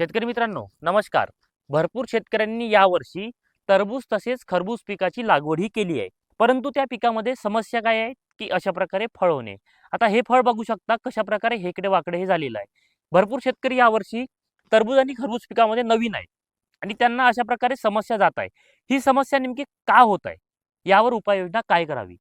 शेतकरी मित्रांनो नमस्कार. भरपूर शेतकऱ्यांनी यावर्षी टरबूज तसेच खरबूज पिकाची लागवड ही केली आहे. परंतु त्या पिकामध्ये समस्या काय आहे? की अशा प्रकारे फळ होणे. आता हे फळ बघू शकता कशा प्रकारे हेकडे वाकडे हे झालेलं आहे. भरपूर शेतकरी यावर्षी टरबूज आणि खरबूज पिकामध्ये नवीन आहे. आणि त्यांना अशा प्रकारे समस्या जात आहे. ही समस्या नेमकी का होत आहे? यावर उपाययोजना काय करावी?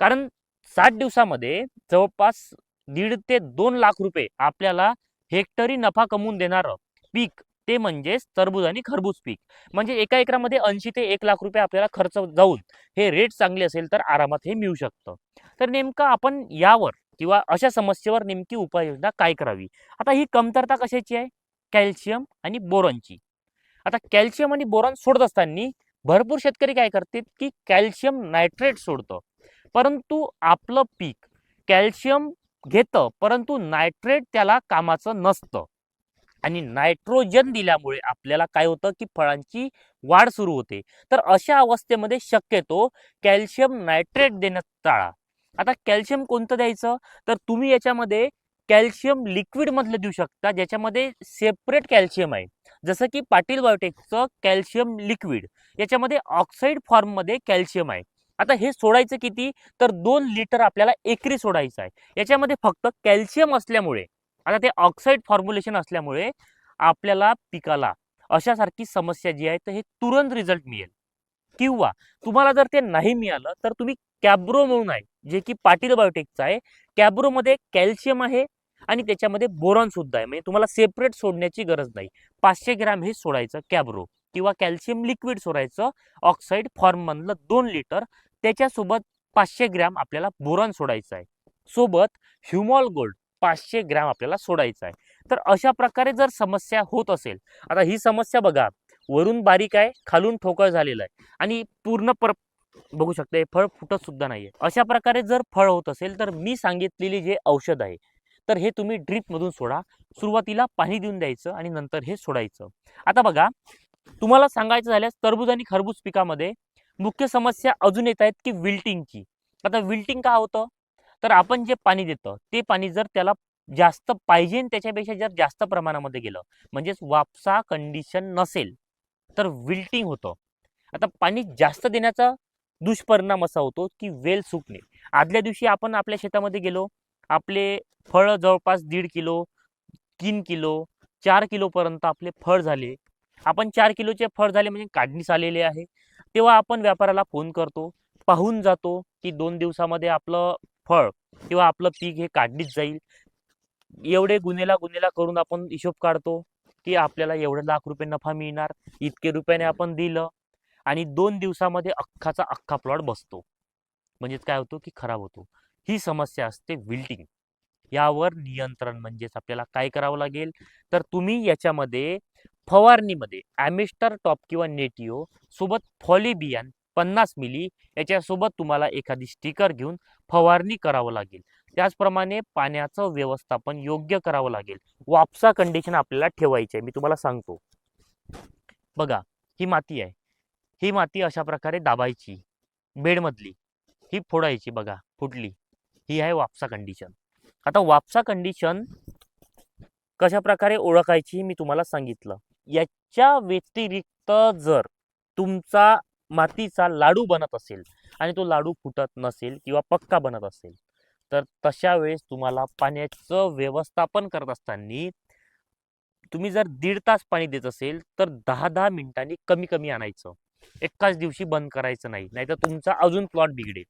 कारण सात दिवसामध्ये जवळपास दीड ते दोन लाख रुपये आपल्याला हेक्टरी नफा कमवून देणारं पीक ते म्हणजेच टरबूज आणि खरबूज पीक. म्हणजे एका एकरामध्ये ऐंशी ते एक लाख रुपये आपल्याला खर्च जाऊन हे रेट चांगले असेल तर आरामात हे मिळू शकतं. तर नेमकं आपण यावर किंवा अशा समस्येवर नेमकी उपाययोजना काय करावी? आता ही कमतरता कशाची आहे? कॅल्शियम आणि बोरॉनची. आता कॅल्शियम आणि बोरॉन सोडत असताना भरपूर शेतकरी काय करतात की कॅल्शियम नायट्रेट सोडतं. परंतु आपलं पीक कॅल्शियम घेतं परंतु नायट्रेट त्याला कामाचं नसतं. आणि नायट्रोजन दिल्यामुळे आपल्याला काय होतं की फळांची वाढ सुरू होते. तर अशा अवस्थेमध्ये शक्यतो कॅल्शियम नायट्रेट देण्यात टाळा. आता कॅल्शियम कोणतं द्यायचं? तर तुम्ही याच्यामध्ये कॅल्शियम लिक्विडमधलं देऊ शकता ज्याच्यामध्ये सेपरेट कॅल्शियम आहे. जसं की पाटील बायोटेकचं कॅल्शियम लिक्विड याच्यामध्ये ऑक्साईड फॉर्ममध्ये कॅल्शियम आहे. आता हे सोडायचं किती? तर दोन लिटर आपल्याला एकरी सोडायचं आहे. याच्यामध्ये फक्त कॅल्शियम असल्यामुळे आता ते ऑक्साईड फॉर्म्युलेशन असल्यामुळे आपल्याला पिकाला अशासारखी समस्या जी आहे तर हे तुरंत रिझल्ट मिळेल. किंवा तुम्हाला जर ते नाही मिळालं तर तुम्ही कॅब्रो म्हणून आहे जे की पाटील बायोटेकचं आहे कॅब्रोमध्ये कॅल्शियम आहे आणि त्याच्यामध्ये बोरॉन सुद्धा आहे. म्हणजे तुम्हाला सेपरेट सोडण्याची गरज नाही. पाचशे ग्रॅम हे सोडायचं कॅब्रो किंवा कॅल्शियम लिक्विड सोडायचं ऑक्साईड फॉर्ममधलं दोन लिटर त्याच्यासोबत पाचशे ग्रॅम आपल्याला बोरॉन सोडायचं आहे. सोबत ह्युमॉल गोल्ड पाचशे ग्रॅम आपल्याला सोडायचं आहे. तर अशा प्रकारे जर समस्या होत असेल आता ही समस्या बघा वरून बारीक आहे खालून ठोकळ झालेलं आहे आणि पूर्ण पर बघू शकता हे फळ फुटत सुद्धा नाहीये. अशा प्रकारे जर फळ होत असेल तर मी सांगितलेली जे औषध आहे तर हे तुम्ही ड्रीपमधून सोडा. सुरुवातीला पाणी देऊन द्यायचं आणि नंतर हे सोडायचं. आता बघा तुम्हाला सांगायचं झाल्यास तरबूज आणि खरबूज पिकामध्ये मुख्य समस्या अजून येत आहेत की विल्टिंगची. आता विल्टिंग का होतं? तर आपण जे पाणी देतं ते पाणी जर त्याला जास्त पाहिजे त्याच्यापेक्षा जर जास्त प्रमाणामध्ये गेलं म्हणजेच वापसा कंडिशन नसेल तर विल्टिंग होतं. आता पाणी जास्त देण्याचा दुष्परिणाम असा होतो की वेल सुकणे. आदल्या दिवशी आपण आपल्या शेतामध्ये गेलो आपले फळ जवळपास दीड किलो तीन किलो चार किलोपर्यंत आपले फळ झाले. आपण चार किलोचे फळ झाले म्हणजे काढणीस आलेले आहे. तेव्हा आपण व्यापाराला फोन करतो पाहून जातो की दोन दिवसामध्ये आपलं फळ किंवा आपलं पीक हे काढलीच जाईल. एवढे गुन्हेला गुन्हेला करून आपण हिशोब काढतो की आपल्याला एवढे लाख रुपये नफा मिळणार इतके रुपयाने आपण दिलं आणि दोन दिवसामध्ये अख्खाचा अख्खा प्लॉट बसतो. म्हणजेच काय होतो की खराब होतो. ही समस्या असते विल्टिंग यावर नियंत्रण म्हणजेच आपल्याला काय करावं लागेल? तर तुम्ही याच्यामध्ये फवारणीमध्ये ॲमिस्टर टॉप किंवा नेटिओ सोबत फॉलिबियान पन्नास मिली याच्यासोबत तुम्हाला एखादी स्टिकर घेऊन फवारणी करावं लागेल. त्याचप्रमाणे पाण्याचं व्यवस्थापन योग्य करावं लागेल. वापसा कंडिशन आपल्याला ठेवायची आहे मी तुम्हाला सांगतो. बघा ही माती आहे. ही माती अशा प्रकारे दाबायची बेडमधली. ही फोडायची बघा फुटली. ही आहे वापसा कंडिशन आता वापसा कंडिशन कशा प्रकारे ओळखायची मी तुम्हाला सांगितलं. याच्या व्यतिरिक्त जर तुमचा मातीचा लाडू बनत असेल आणि तो लाडू फुटत नसेल किंवा पक्का बनत असेल तर तशा वेळेस तुम्हाला पाण्याचं व्यवस्थापन करत असताना तुम्ही जर दीड तास पाणी देत असेल तर दहा दहा मिनिटांनी कमी कमी आणायचं. एकाच दिवशी बंद करायचं नाही नाहीतर तुमचा अजून प्लॉट बिघडेल.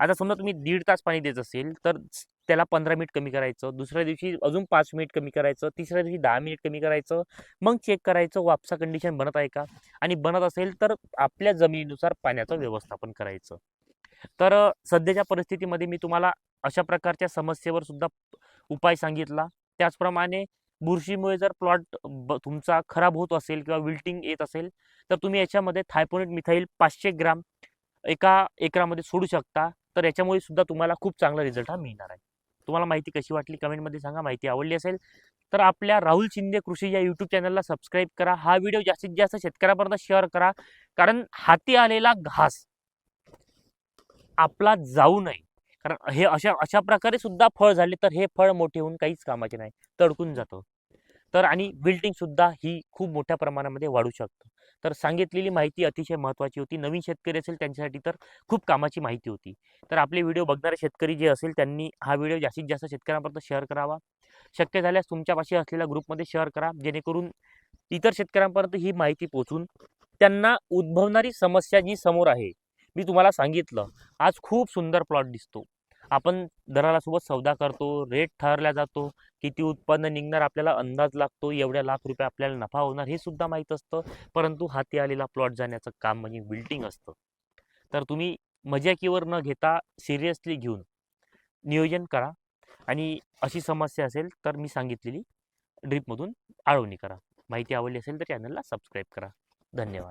आता समजा तुम्ही दीड तास पाणी देत असेल तर त्याला पंधरा मिनिट कमी करायचं दुसऱ्या दिवशी अजून पाच मिनिट कमी करायचं तिसऱ्या दिवशी दहा मिनिट कमी करायचं मग चेक करायचं वापसा कंडिशन बनत आहे का? आणि बनत असेल तर आपल्या जमिनीनुसार पाण्याचं व्यवस्थापन करायचं. तर सध्याच्या परिस्थितीमध्ये मी तुम्हाला अशा प्रकारच्या समस्येवर सुद्धा उपाय सांगितला. त्याचप्रमाणे बुरशीमुळे जर प्लॉट तुमचा खराब होत असेल किंवा विल्टिंग येत असेल तर तुम्ही याच्यामध्ये थायपोनेट मिथाईल पाचशे ग्राम एका एकरामध्ये सोडू शकता. तर याच्यामुळे सुद्धा तुम्हाला खूप चांगला रिझल्ट हा मिळणार आहे. तुम्हाला माहिती कशी वाटली कमेंटमध्ये सांगा माहिती आवडली असेल तर आपल्या राहुल शिंदे कृषी या यूट्यूब चॅनलला सबस्क्राईब करा. हा व्हिडिओ जास्तीत जास्त शेतकऱ्यापर्यंत शेअर करा. कारण हाती आलेला घास आपला जाऊ नये. कारण हे अशा अशा प्रकारे सुद्धा फळ झाले तर हे फळ मोठे होऊन काहीच कामाचे नाही तडकून जातं. तर आणि बिल्डिंगसुद्धा ही खूप मोठ्या प्रमाणामध्ये वाढू शकतं. तर सांगितलेली माहिती अतिशय महत्त्वाची होती. नवीन शेतकरी असेल त्यांच्यासाठी तर खूप कामाची माहिती होती. तर आपले व्हिडिओ बघणारे शेतकरी जे असेल त्यांनी हा व्हिडिओ जास्तीत जास्त शेतकऱ्यांपर्यंत शेअर करावा. शक्य झाल्यास तुमच्यापाशी असलेल्या ग्रुपमध्ये शेअर करा जेणेकरून इतर शेतकऱ्यांपर्यंत ही माहिती पोचून त्यांना उद्भवणारी समस्या जी समोर आहे मी तुम्हाला सांगितलं. आज खूप सुंदर प्लॉट दिसतो. आपण दरालासोबत सौदा करतो रेट ठरला जातो किती उत्पन्न निघणार आपल्याला अंदाज लागतो एवढ्या लाख रुपये आपल्याला नफा होणार हे सुद्धा माहीत असतं. परंतु हाती आलेला प्लॉट जाण्याचं काम म्हणजे बिल्डिंग असतं. तर तुम्ही मजाकीवर न घेता सिरियसली घेऊन नियोजन करा. आणि अशी समस्या असेल तर मी सांगितलेली ड्रीपमधून आळवणी करा. माहिती आवडली असेल तर चॅनलला सबस्क्राईब करा. धन्यवाद.